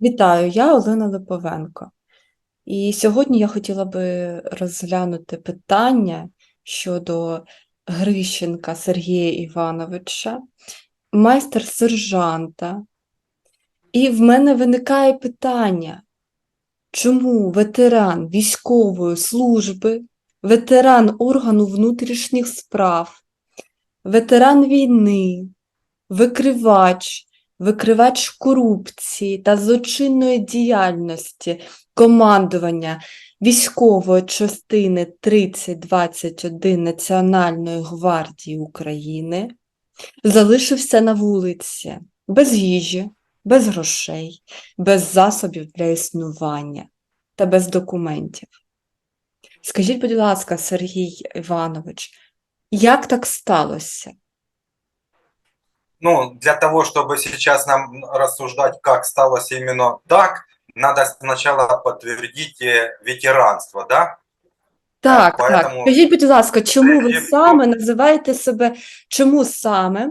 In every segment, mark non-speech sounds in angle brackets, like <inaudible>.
Вітаю, я Олена Липовенко. І сьогодні я хотіла би розглянути питання щодо Грищенка Сергія Івановича, майстер-сержанта. І в мене виникає питання, чому ветеран військової служби, ветеран органу внутрішніх справ, ветеран війни, викривач, викривач корупції та злочинної діяльності командування військової частини 3021 Національної гвардії України залишився на вулиці без їжі, без грошей, без засобів для існування та без документів. Скажіть, будь ласка, Сергій Іванович, як так сталося? Ну, для того, чтобы сейчас нам рассуждать, как сталось именно так, надо сначала подтвердить э, ветеранство, да? Так, так. поэтому- Скажіть, будь ласка, чому ви Є- саме називаєте себе, чому саме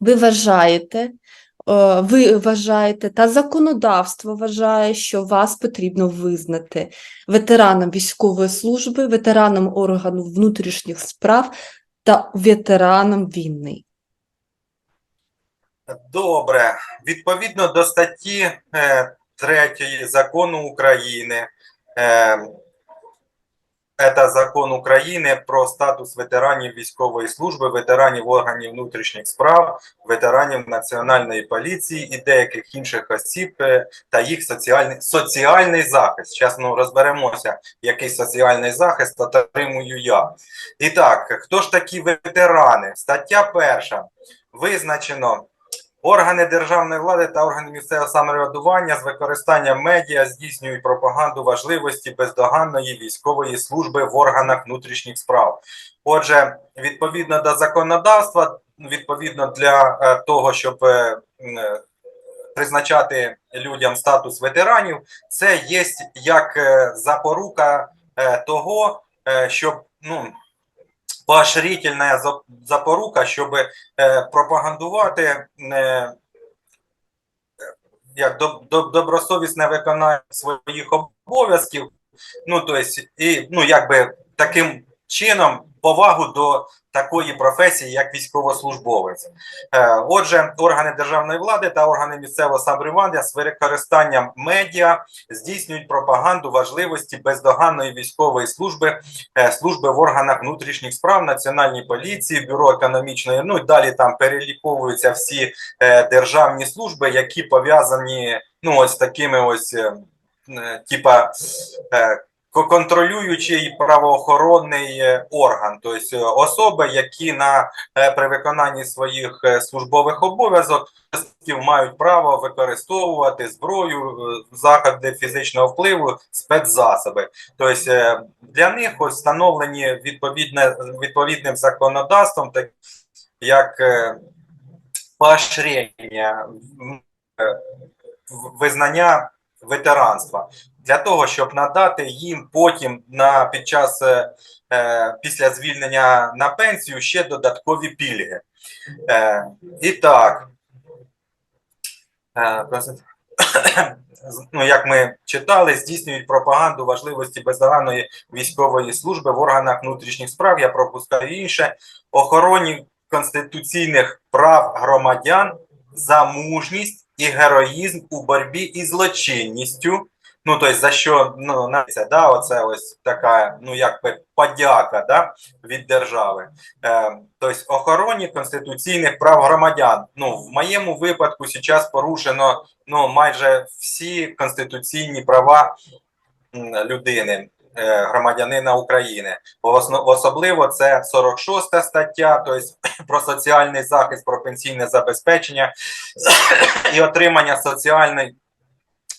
ви вважаєте, е, ви вважаєте, та законодавство вважає, що вас потрібно визнати ветераном військової служби, ветераном органу внутрішніх справ та ветераном війни? Добре. Відповідно до статті е, 3 закону України, е, це закон України про статус ветеранів військової служби, ветеранів органів внутрішніх справ, ветеранів Національної поліції і деяких інших осіб е, та їх соціальний, соціальний захист. Зараз ну, розберемося, який соціальний захист отримую я. І так, хто ж такі ветерани? Стаття перша. Визначено Органи державної влади та органи місцевого самоврядування з використанням медіа здійснюють пропаганду важливості бездоганної військової служби в органах внутрішніх справ. Отже, відповідно до законодавства, відповідно для е, того, щоб е, е, призначати людям статус ветеранів, це є як запорука того, щоб ну. Поощрительна запорука, щоб е, пропагандувати е, як доб- доб- добросовісне виконання своїх обов'язків, ну тобто, і ну якби таким чином повагу до такої професії, як військовослужбовець. Е, Отже, органи державної влади та органи місцевого самоврядування з використанням медіа здійснюють пропаганду важливості бездоганної військової служби е, служби в органах внутрішніх справ, національній поліції, бюро економічної. Ну і далі там переліковуються всі е, державні служби, які пов'язані ну ось такими ось, типа. Ко- Контролюючий правоохоронний е, орган, тобто е, особи, які на е, при виконанні своїх службових обов'язок мають право використовувати зброю, заходи фізичного впливу, спецзасоби. Тобто для них ось встановлені відповідне відповідним законодавством, так як поощрення визнання ветеранства для того, щоб надати їм потім на під час е, е, після звільнення на пенсію ще додаткові пільги. Е, і так. Е, <coughs> Ну, як ми читали, здійснюють пропаганду важливості бездоганної військової служби в органах внутрішніх справ. Я пропускаю інше. Охороні конституційних прав громадян за мужність і героїзм у боротьбі із злочинністю. Ну, тобто, за що ну, да, оце ось така, ну, якби подяка да, від держави. Е, тобто, охороні конституційних прав громадян. Ну, в моєму випадку зараз порушено ну, майже всі конституційні права людини, громадянина України. Особливо це 46 стаття, тобто <clears throat> про соціальний захист, про пенсійне забезпечення <clears throat> і отримання соціальної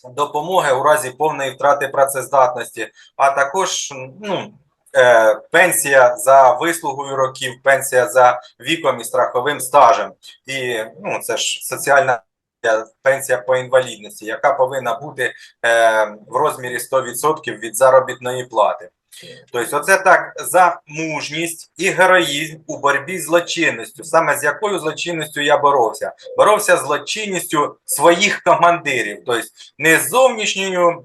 допомоги у разі повної втрати працездатності, а також ну, е, пенсія за вислугою років, пенсія за віком і страховим стажем. І ну, це ж соціальна пенсія по інвалідності, яка повинна бути е, в розмірі 100% від заробітної плати. Тобто, оце так за мужність і героїзм у боротьбі з злочинністю. Саме з якою злочинністю я боровся? Боровся з злочинністю своїх командирів, тобто не з зовнішньою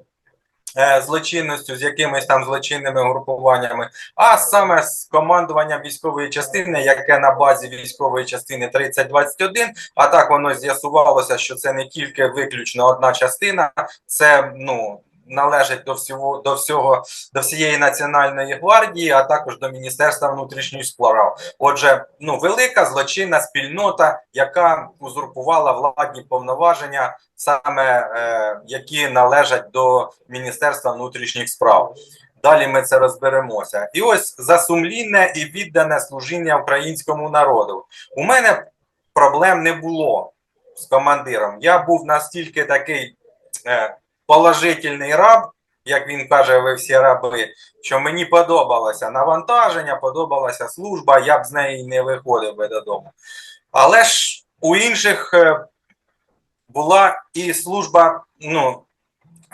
злочинністю, з якимись там злочинними групуваннями, а саме з командуванням військової частини, яке на базі військової частини 3021, а так воно з'ясувалося, що це не тільки виключно одна частина, це ну. Належить до всього до всього до всієї національної гвардії, а також до Міністерства внутрішніх справ. Отже, ну велика злочинна спільнота, яка узурпувала владні повноваження, саме е, які належать до Міністерства внутрішніх справ. Далі ми це розберемося. І ось за сумлінне і віддане служіння українському народу. У мене проблем не було з командиром. Я був настільки такий е, положительний раб, як він каже, ви всі раби, що мені подобалося навантаження, подобалася служба, я б з неї не виходив би додому. Але ж у інших е, була і служба, ну,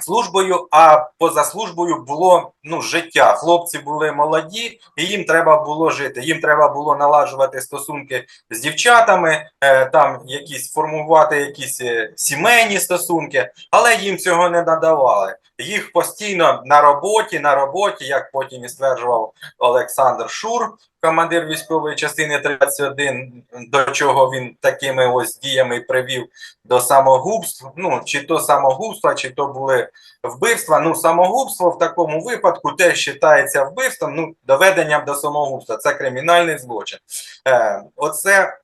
службою, а поза службою було ну, життя. Хлопці були молоді, і їм треба було жити. Їм треба було наладжувати стосунки з дівчатами, е, там якісь формувати якісь е, сімейні стосунки, але їм цього не надавали. Їх постійно на роботі, на роботі, як потім і стверджував Олександр Шур, командир військової частини 31, до чого він такими ось діями привів до самогубств. Ну, чи то самогубства, чи то були вбивства. Ну, самогубство в такому випадку теж вважається вбивством, ну, доведенням до самогубства. Це кримінальний злочин. Е, оце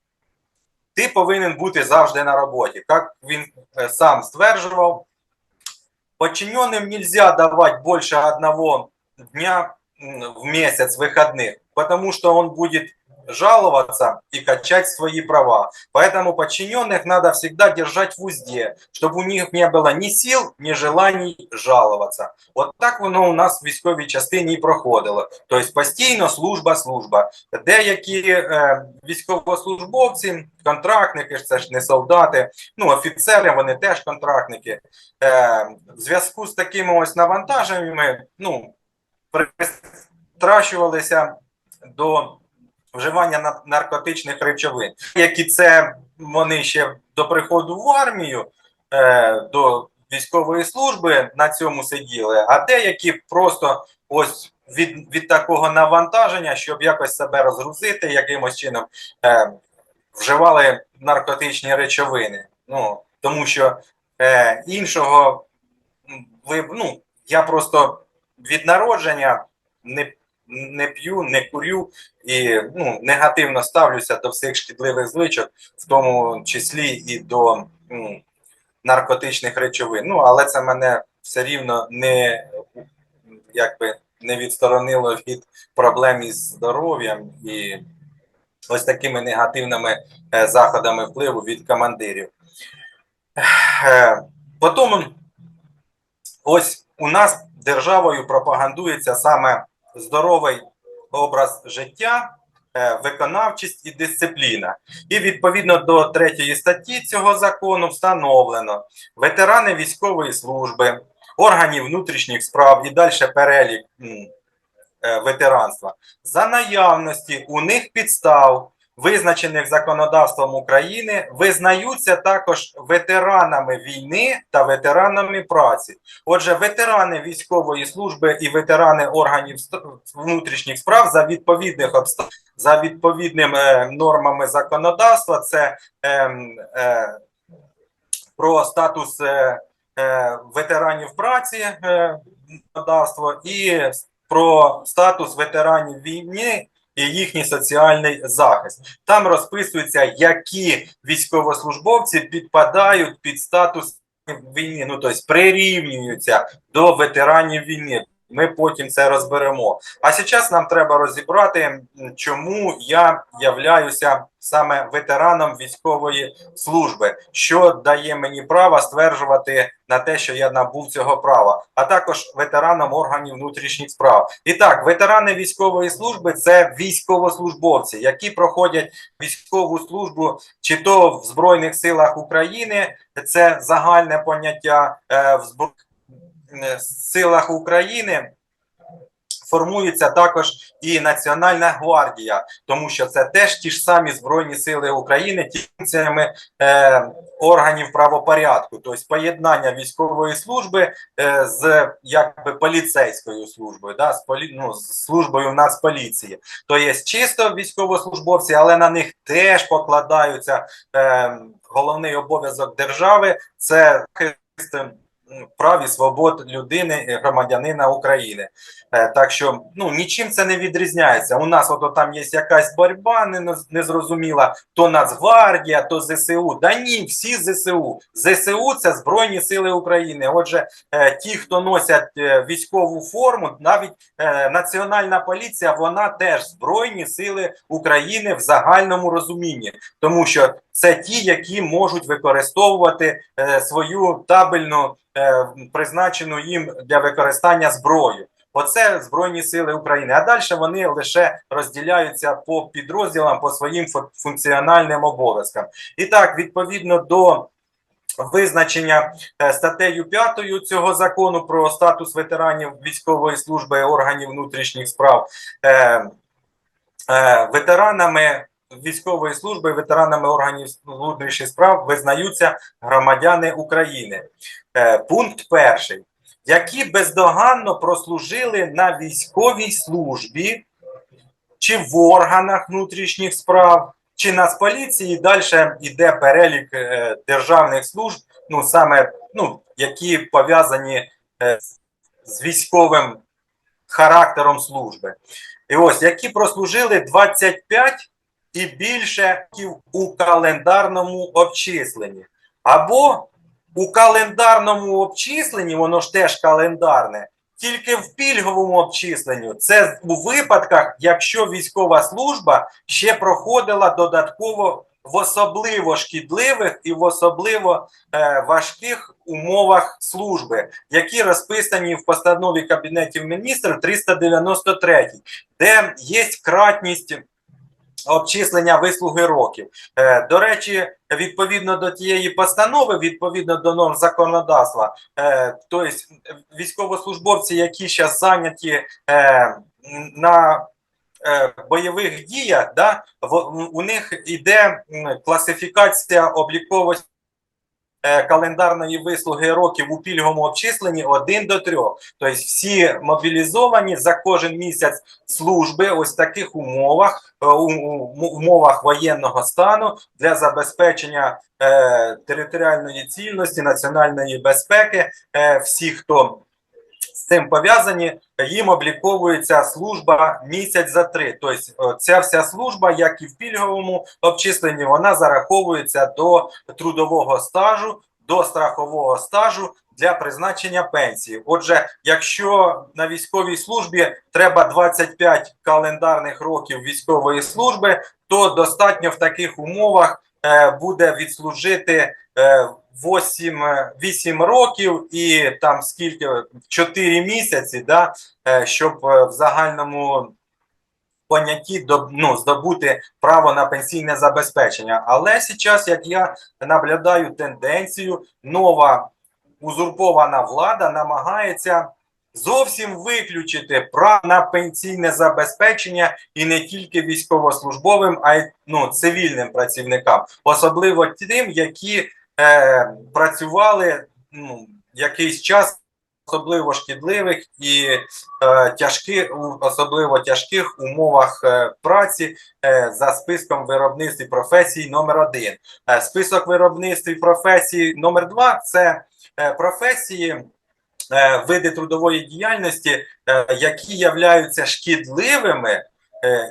ти повинен бути завжди на роботі. Як він е, сам стверджував, подчиненным нельзя давать больше одного дня м, в месяц выходных, потому что он будет жаловаться и качать свои права. Поэтому подчиненных надо всегда держать в узде, чтобы у них не было ни сил, ни желаний жаловаться. От так воно у нас в військовій частині і проходило. Тобто постійно служба, служба. Деякі е, військовослужбовці, контрактники, ж це ж не солдати, ну офіцери, вони теж контрактники. Е, в зв'язку з такими ось навантаженнями, ну, пристращувалися до вживання наркотичних речовин, які це вони ще до приходу в армію, е, до військової служби на цьому сиділи, а деякі просто ось від, від такого навантаження, щоб якось себе розгрузити, якимось чином е, вживали наркотичні речовини. Ну, тому що е, іншого ви, ну, я просто від народження не, не п'ю, не курю і ну, негативно ставлюся до всіх шкідливих звичок, в тому числі і до м, наркотичних речовин. Ну, але це мене все рівно не якби не відсторонило від проблем із здоров'ям і ось такими негативними е, заходами впливу від командирів. Е, Потім ось у нас державою пропагандується саме здоровий образ життя, е, виконавчість і дисципліна. І відповідно до третьої статті цього закону встановлено ветерани військової служби, органів внутрішніх справ і далі перелік е, ветеранства. За наявності у них підстав, визначених законодавством України, визнаються також ветеранами війни та ветеранами праці. Отже, ветерани військової служби і ветерани органів внутрішніх справ за відповідних обставин, за відповідними е, нормами законодавства, це ем, е, про статус е, е, ветеранів праці е, і про статус ветеранів війни і їхній соціальний захист. Там розписується, які військовослужбовці підпадають під статус війни, ну тобто прирівнюються до ветеранів війни. Ми потім це розберемо. А зараз нам треба розібрати, чому я являюся саме ветераном військової служби, що дає мені право стверджувати на те, що я набув цього права, а також ветераном органів внутрішніх справ. І так, ветерани військової служби це військовослужбовці, які проходять військову службу чи то в Збройних силах України, це загальне поняття е, в збро... е, силах України. формується також і Національна гвардія, тому що це теж ті ж самі Збройні Сили України, функціями е, органів правопорядку, тобто поєднання військової служби е, з якби поліцейською службою, да, з, полі, ну, з службою в Нацполіції. То є чисто військовослужбовці, але на них теж покладаються е, головний обов'язок держави це прав і свобод людини, і громадянина України. Е, Так що ну нічим це не відрізняється. У нас ото там є якась боротьба не- незрозуміла, то Нацгвардія, то ЗСУ. Да ні, всі ЗСУ. ЗСУ це Збройні Сили України. Отже, е, ті, хто носять е, військову форму, навіть е, Національна поліція, вона теж Збройні Сили України в загальному розумінні, тому що це ті, які можуть використовувати е, свою табельну е, призначену їм для використання зброю. Оце Збройні Сили України. А далі вони лише розділяються по підрозділам, по своїм функціональним обов'язкам. І так, відповідно до визначення е, статтею 5 цього закону про статус ветеранів військової служби органів внутрішніх справ, е, е, ветеранами військової служби, ветеранами органів внутрішніх справ визнаються громадяни України. Е, Пункт перший. Які бездоганно прослужили на військовій службі чи в органах внутрішніх справ, чи Нацполіції, далі йде перелік е, державних служб, ну саме ну, які пов'язані е, з військовим характером служби. І ось які прослужили 25 і більше у календарному обчисленні. Або у календарному обчисленні, воно ж теж календарне, тільки в пільговому обчисленню. Це у випадках, якщо військова служба ще проходила додатково в особливо шкідливих і в особливо е, важких умовах служби, які розписані в постанові Кабінетів міністрів 393, де є кратність обчислення вислуги років. Е, До речі, відповідно до тієї постанови, відповідно до норм законодавства, е, тобто військовослужбовці, які зараз зайняті е, на бойових діях, да, в- у них іде класифікація обліковості календарної вислуги років у пільговому обчисленні 1 до 3. Тобто всі мобілізовані за кожен місяць служби ось в таких умовах, е, умовах воєнного стану для забезпечення е, територіальної цільності, національної безпеки. Е, всі, хто цим пов'язані, їм обліковується служба місяць за три. Тобто, е, ця вся служба, як і в пільговому обчисленні, вона зараховується до трудового стажу, до страхового стажу для призначення пенсії. Отже, якщо на військовій службі треба 25 календарних років військової служби, то достатньо в таких умовах е, буде відслужити 8, е, 8 років і там скільки 4 місяці, да, е, щоб е, в загальному понятті ну, здобути право на пенсійне забезпечення. Але зараз, як я наблюдаю тенденцію, нова узурпована влада намагається зовсім виключити право на пенсійне забезпечення і не тільки військовослужбовим, а й ну, цивільним працівникам, особливо тим, які е, працювали ну, якийсь час. Особливо шкідливих і е, тяжких, особливо тяжких умовах е, праці е, за списком виробництв і професій номер 1 Е, список виробництв і професій номер 2 це е, професії, е, види трудової діяльності, е, які являються шкідливими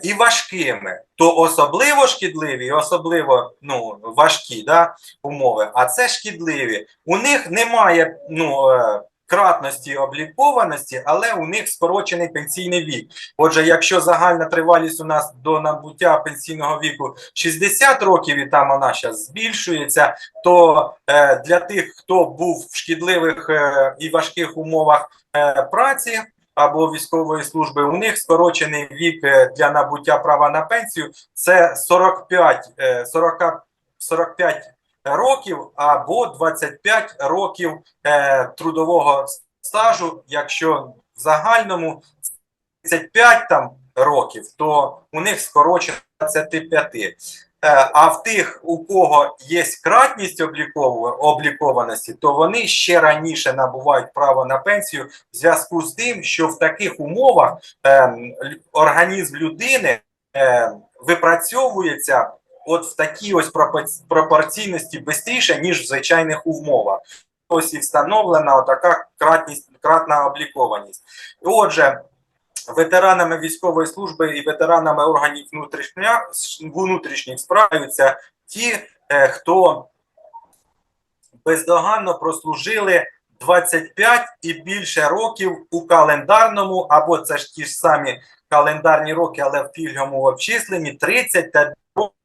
і важкими, то особливо шкідливі і особливо ну, важкі да, умови, а це шкідливі. У них немає ну, е, кратності облікованості, але у них скорочений пенсійний вік. Отже, якщо загальна тривалість у нас до набуття пенсійного віку 60 років, і там вона зараз збільшується, то е, для тих, хто був в шкідливих е, і важких умовах е, праці або військової служби, у них скорочений вік е, для набуття права на пенсію. Це 45, е, 40, 45 років або 25 років е, трудового стажу, якщо в загальному 35 там років, то у них скорочено 25. Е, А в тих, у кого є кратність облікованості, то вони ще раніше набувають право на пенсію в зв'язку з тим, що в таких умовах е, організм людини е, випрацьовується от в такій ось пропорційності швидше, ніж в звичайних умовах. Ось і встановлена така кратність, кратна облікованість. Отже, ветеранами військової служби і ветеранами органів внутрішня, внутрішніх справляються ті, е, хто бездоганно прослужили 25 і більше років у календарному, або це ж ті ж самі календарні роки, але в пільговому обчисленні 30 та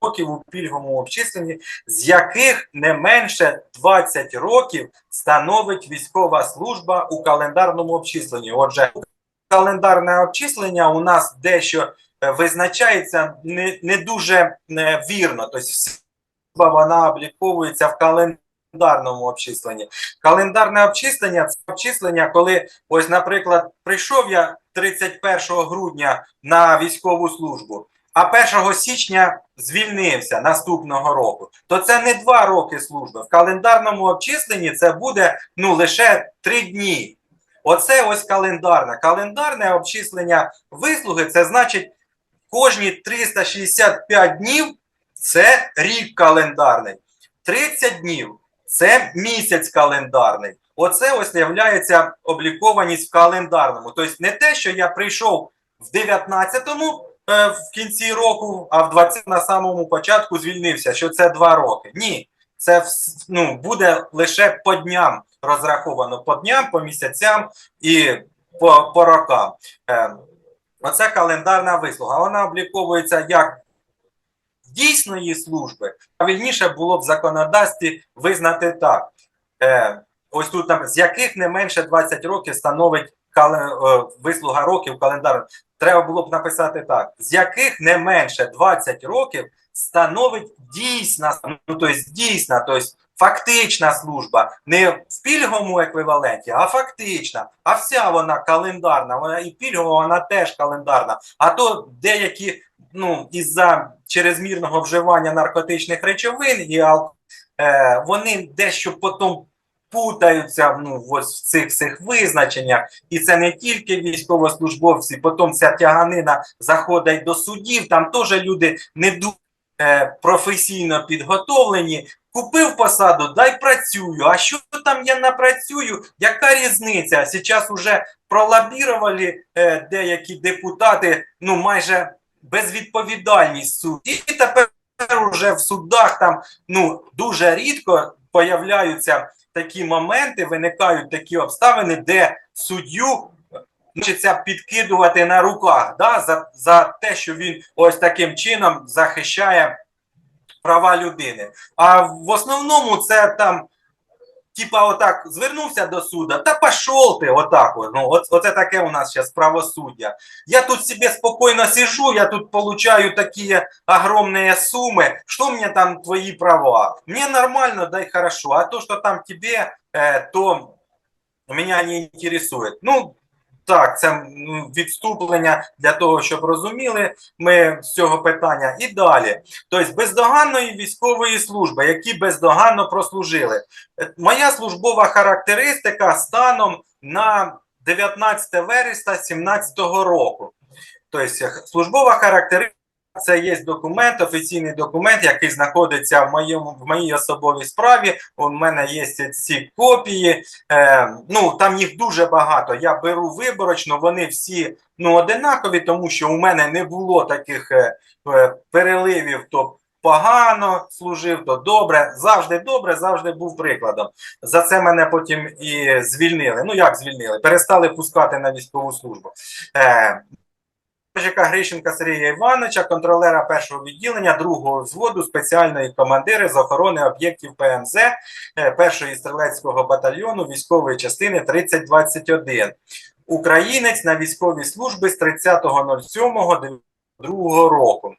років у пільговому обчисленні, з яких не менше 20 років становить військова служба у календарному обчисленні. Отже, календарне обчислення у нас дещо е, визначається не, не дуже е, вірно. Тобто вона обліковується в календарному обчисленні. Календарне обчислення це обчислення, коли, ось, наприклад, прийшов я 31 грудня на військову службу, а 1 січня звільнився наступного року, то це не два роки служби. В календарному обчисленні це буде ну, лише три дні. Оце ось календарне. Календарне обчислення вислуги це значить кожні 365 днів це рік календарний. 30 днів це місяць календарний. Оце ось являється облікованість в календарному. Тобто не те, що я прийшов в 19-му е, в кінці року, а в 20 на самому початку звільнився, що це два роки. Ні, це ну, буде лише по дням розраховано по дням, по місяцям і по, по рокам. Е, оце календарна вислуга. Вона обліковується як дійсної служби, а вільніше було в законодавстві визнати так. Е, ось тут там, з яких не менше 20 років становить кале- е, вислуга років календар. Треба було б написати так: з яких не менше 20 років становить дійсна, ну тобто дійсна, тобто фактична служба, не в пільговому еквіваленті, а фактична. А вся вона календарна, вона і пільгова, вона теж календарна. А то деякі, ну, із-за чрезмірного вживання наркотичних речовин і алкоголю, е, вони дещо потім путаються ну, ось в цих цих визначеннях. І це не тільки військовослужбовці, потім ця тяганина заходить до судів, там теж люди не дуже е, професійно підготовлені. Купив посаду, дай працюю. А що там я напрацюю? Яка різниця? Зараз уже пролобірували е, деякі депутати, ну майже безвідповідальність суд. І тепер уже в судах там ну дуже рідко появляються такі моменти, виникають такі обставини, де суддю хочеться підкидувати на руках да, за, за те, що він ось таким чином захищає права людини. А в основному це там. Типа, отак звернувся до суда, та пішов ти, отак. от. Ну, от, оце таке у нас зараз правосуддя. Я тут себе спокійно сижу, я тут получаю такі огромные суммы, что мне там твои права? Мне нормально, дай хорошо, а то, что там тебе, э, то меня не интересует. Ну, так, це ну, відступлення для того, щоб розуміли ми з цього питання. І далі. Тобто бездоганної військової служби, які бездоганно прослужили. Е, Моя службова характеристика станом на 19 вересня 2017 року. Тобто службова характеристика це є документ, офіційний документ, який знаходиться в моєму в моїй особовій справі. У мене є ці копії. Е, ну там їх дуже багато. Я беру виборочно, вони всі ну одинакові, тому що у мене не було таких е, е, переливів. то Погано служив, то добре, завжди добре, завжди був прикладом. За це мене потім і звільнили. Ну як звільнили? Перестали пускати на військову службу. Е, Грищенка Сергія Івановича, контролера першого відділення, другого взводу спеціальної командири з охорони об'єктів ПМЗ е, першої стрілецького батальйону військової частини 3021. Українець на військовій службі з 30.07 22 року.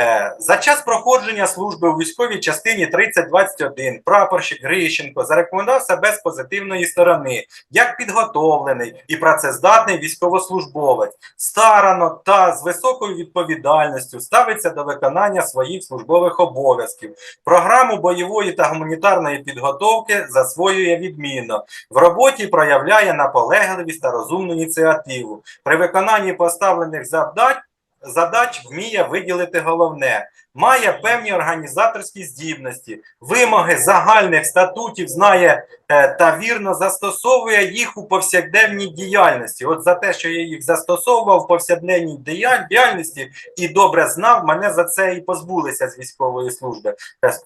Е, За час проходження служби у військовій частині 3021 прапорщик Грищенко зарекомендував себе з позитивної сторони як підготовлений і працездатний військовослужбовець, старано та з високою відповідальністю ставиться до виконання своїх службових обов'язків. Програму бойової та гуманітарної підготовки засвоює відмінно. В роботі проявляє наполегливість та розумну ініціативу. При виконанні поставлених завдань задач вміє виділити головне, має певні організаторські здібності, вимоги загальних статутів знає е, та вірно застосовує їх у повсякденній діяльності. От за те, що я їх застосовував в повсякденній діяльності і добре знав, мене за це і позбулися з військової служби.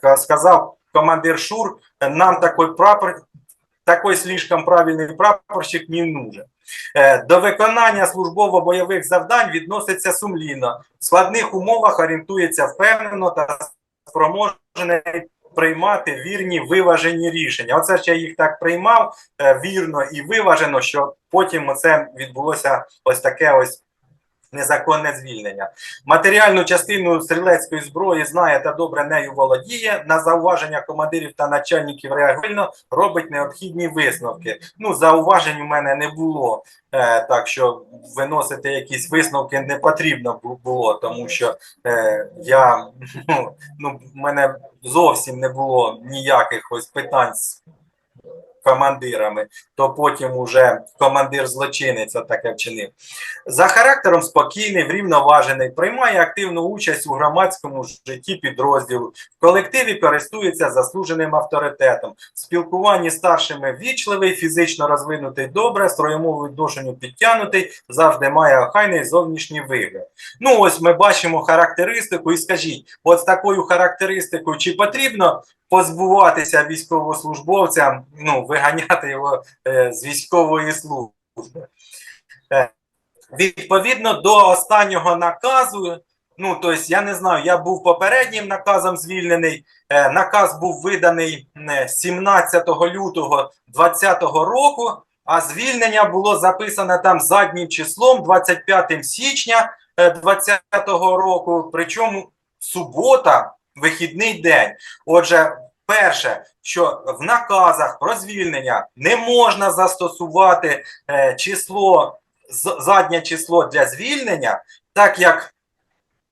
Е, Сказав командир Шур, нам такий прапор, такий слишком правильний прапорщик не нужен. Е, До виконання службово-бойових завдань відноситься сумлінно, в складних умовах орієнтується впевнено та спроможений приймати вірні виважені рішення. Оце я їх так приймав е, вірно і виважено, що потім це відбулося ось таке ось. Незаконне звільнення. Матеріальну частину стрілецької зброї знає та добре нею володіє. На зауваження командирів та начальників реагально робить необхідні висновки. Ну, зауважень у мене не було, е, так що виносити якісь висновки не потрібно було, тому що е, я ну, ну, в мене зовсім не було ніяких ось питань з командирами, то потім уже командир злочинець таке вчинив. За характером спокійний, врівноважений, приймає активну участь у громадському житті підрозділу, в колективі користується заслуженим авторитетом, в спілкуванні старшими ввічливий, фізично розвинутий добре, строємову відношенню підтягнутий, завжди має охайний зовнішній вигляд. Ну ось ми бачимо характеристику, і скажіть, от з такою характеристикою, чи потрібно позбуватися військовослужбовця, ну виганяти його е, з військової служби? Е, Відповідно до останнього наказу, ну тобто, я не знаю, я був попереднім наказом звільнений. Е, наказ був виданий е, 17 лютого 2020 року, а звільнення було записане там заднім числом 25 січня 2020 року. Причому субота, вихідний день. Отже, перше, що в наказах про звільнення не можна застосувати е, число заднє число для звільнення, так як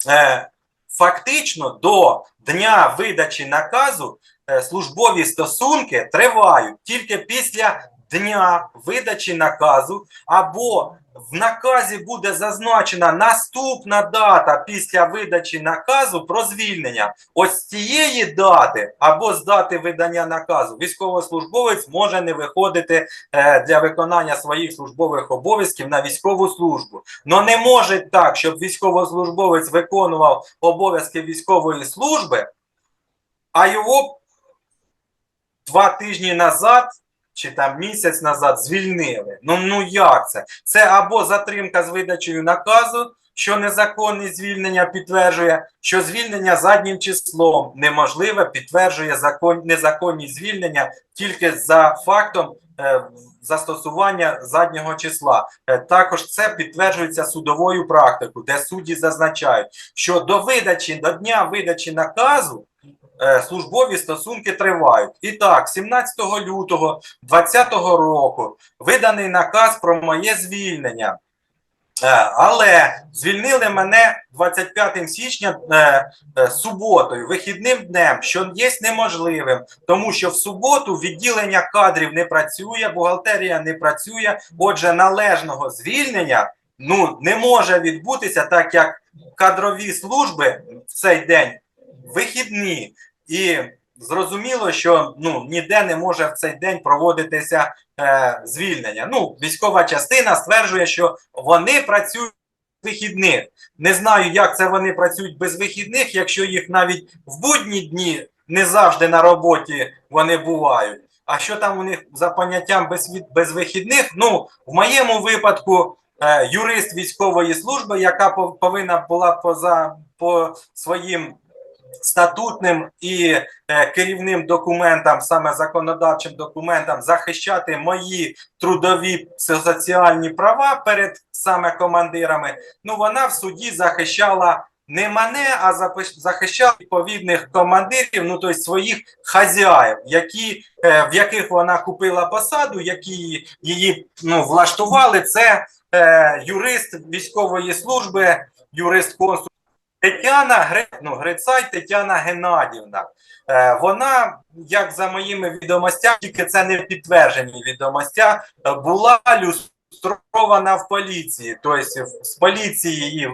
е, фактично до дня видачі наказу е, службові стосунки тривають тільки після дня видачі наказу, або в наказі буде зазначена наступна дата після видачі наказу про звільнення. Ось з цієї дати або з дати видання наказу військовослужбовець може не виходити е, для виконання своїх службових обов'язків на військову службу. Но не може так, щоб військовослужбовець виконував обов'язки військової служби, а його два тижні назад чи там місяць назад звільнили. Ну ну як це? Це або затримка з видачею наказу, що незаконне звільнення підтверджує, що звільнення заднім числом неможливе, підтверджує закон, незаконні звільнення тільки за фактом е, застосування заднього числа. Е, також це підтверджується судовою практикою, де судді зазначають, що до видачі, до дня видачі наказу службові стосунки тривають. І так, 17 лютого 2020 року виданий наказ про моє звільнення. Е, Але звільнили мене 25 січня е, е, суботою, вихідним днем, що є неможливим, тому що в суботу відділення кадрів не працює, бухгалтерія не працює. Отже, належного звільнення ну не може відбутися, так як кадрові служби в цей день вихідні, і зрозуміло, що ну ніде не може в цей день проводитися е, звільнення. Ну, військова частина стверджує, що вони працюють вихідних. Не знаю, як це вони працюють без вихідних, якщо їх навіть в будні дні не завжди на роботі вони бувають. А що там у них за поняттям без, без вихідних? Ну, в моєму випадку, е, юрист військової служби, яка пов- повинна була поза по своїм статутним і е, керівним документам, саме законодавчим документам, захищати мої трудові соціальні права перед саме командирами. Ну вона в суді захищала не мене, а захищала відповідних командирів, ну тобто своїх хазяїв, які, е, в яких вона купила посаду, які її ну, влаштували. Це е, юрист військової служби, юрист консул Тетяна Гре... ну, Грицай Тетяна Геннадівна. Е, вона, як за моїми відомостями, тільки це не підтверджені відомостя, була люстрована в поліції. Тобто з поліції її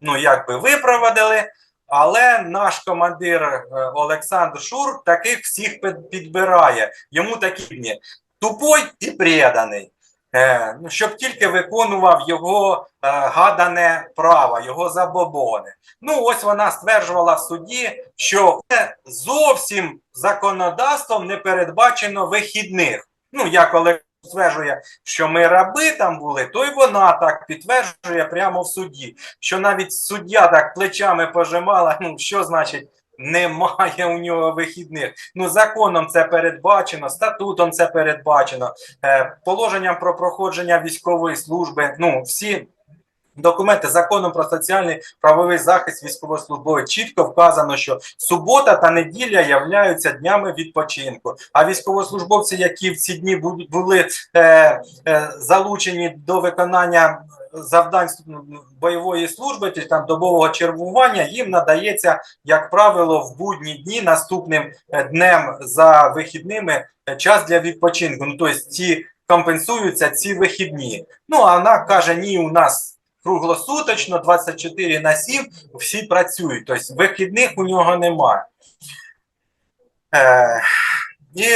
ну, якби випроводили, але наш командир е, Олександр Шур таких всіх підбирає. Йому такі дні тупой і преданий. Е, ну, щоб тільки виконував його е, гадане право, його забобони. Ну, ось вона стверджувала в суді, що зовсім законодавством не передбачено вихідних. Ну, я коли стверджує, що ми раби там були, то й вона так підтверджує прямо в суді, що навіть суддя так плечами пожимала, ну що значить. Немає у нього вихідних. Ну, законом це передбачено, статутом це передбачено, е, положенням про проходження військової служби. Ну, всі документи законом про соціальний правовий захист військовослужбових чітко вказано, що субота та неділя являються днями відпочинку. А військовослужбовці, які в ці дні були е, е, залучені до виконання завдань бойової служби, тобто там добового чергування, їм надається, як правило, в будні дні наступним е, днем за вихідними е, час для відпочинку. Ну тобто ці компенсуються ці вихідні. Ну а вона каже: ні, у нас круглосуточно, 24 на 7, всі працюють. Тобто вихідних у нього немає. Е, і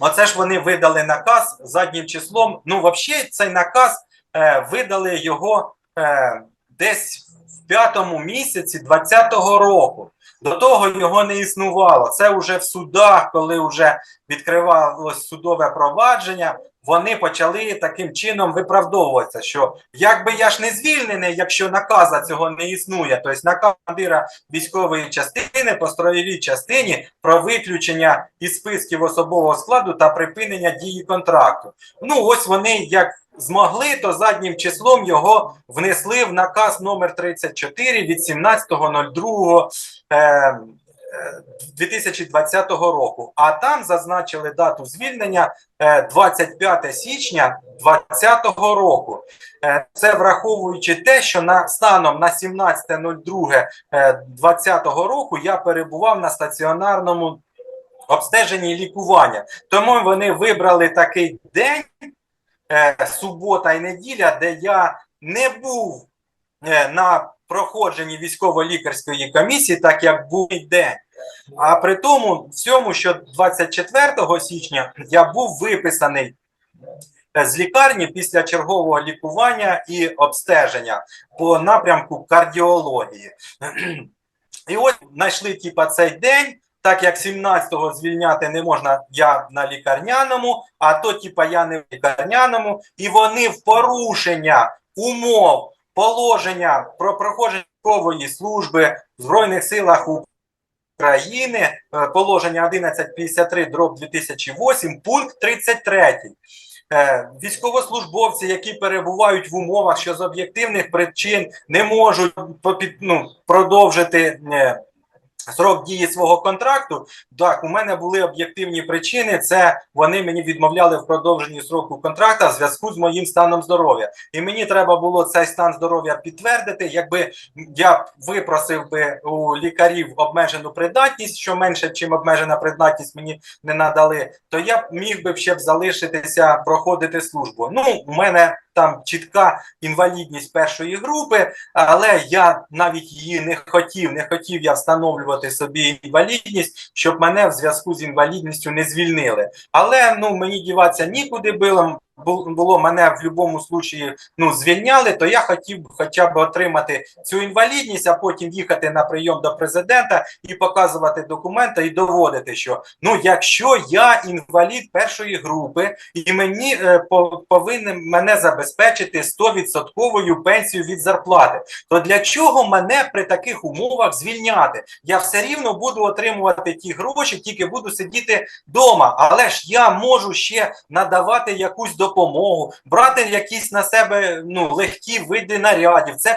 оце ж вони видали наказ заднім числом. Ну, взагалі, цей наказ е, видали його е, десь в п'ятому місяці 20-го року. До того його не існувало. Це вже в судах, коли вже відкривалось судове провадження, вони почали таким чином виправдовуватися, що якби я ж не звільнений, якщо наказа цього не існує, тобто наказ командира військової частини по строєвій частині про виключення із списків особового складу та припинення дії контракту. Ну ось вони як змогли, то заднім числом його внесли в наказ номер 34 від 17.02. Е, е, 2020 року, а там зазначили дату звільнення е, 25 січня 2020 року. Е, Це враховуючи те, що на станом на 17.02.2020 року я перебував на стаціонарному обстеженні лікування. Тому вони вибрали такий день, е, субота і неділя, де я не був е, на проходженні військово-лікарської комісії, так як був день. А при тому всьому, що 24 січня я був виписаний е, з лікарні після чергового лікування і обстеження по напрямку кардіології. І ось знайшли типа цей день. Так як 17-го звільняти не можна, я на лікарняному, а то, типа, я не в лікарняному, і вони в порушення умов положення про проходження служби в Збройних силах України, е, положення 1153 дроб 2008, пункт 33. Е, Військовослужбовці, які перебувають в умовах, що з об'єктивних причин не можуть ну, продовжити е, срок дії свого контракту. Так, у мене були об'єктивні причини. Це вони мені відмовляли в продовженні сроку контракту в зв'язку з моїм станом здоров'я. І мені треба було цей стан здоров'я підтвердити. Якби я випросив би у лікарів обмежену придатність, що менше, чим обмежена придатність мені не надали, то я б міг би ще б залишитися проходити службу. Ну, у мене там чітка інвалідність першої групи, але я навіть її не хотів, не хотів я встановлювати собі інвалідність, щоб мене в зв'язку з інвалідністю не звільнили. Але ну мені діватися нікуди було. Бу- було мене в будь-якому случаї ну, звільняли, то я хотів хоча б отримати цю інвалідність, а потім їхати на прийом до президента і показувати документи і доводити, що ну, якщо я інвалід першої групи, і мені е, по- повинен мене забезпечити 100% пенсію від зарплати, то для чого мене при таких умовах звільняти? Я все рівно буду отримувати ті гроші, тільки буду сидіти вдома. Але ж я можу ще надавати якусь допомогу, брати якісь на себе ну, легкі види нарядів. Це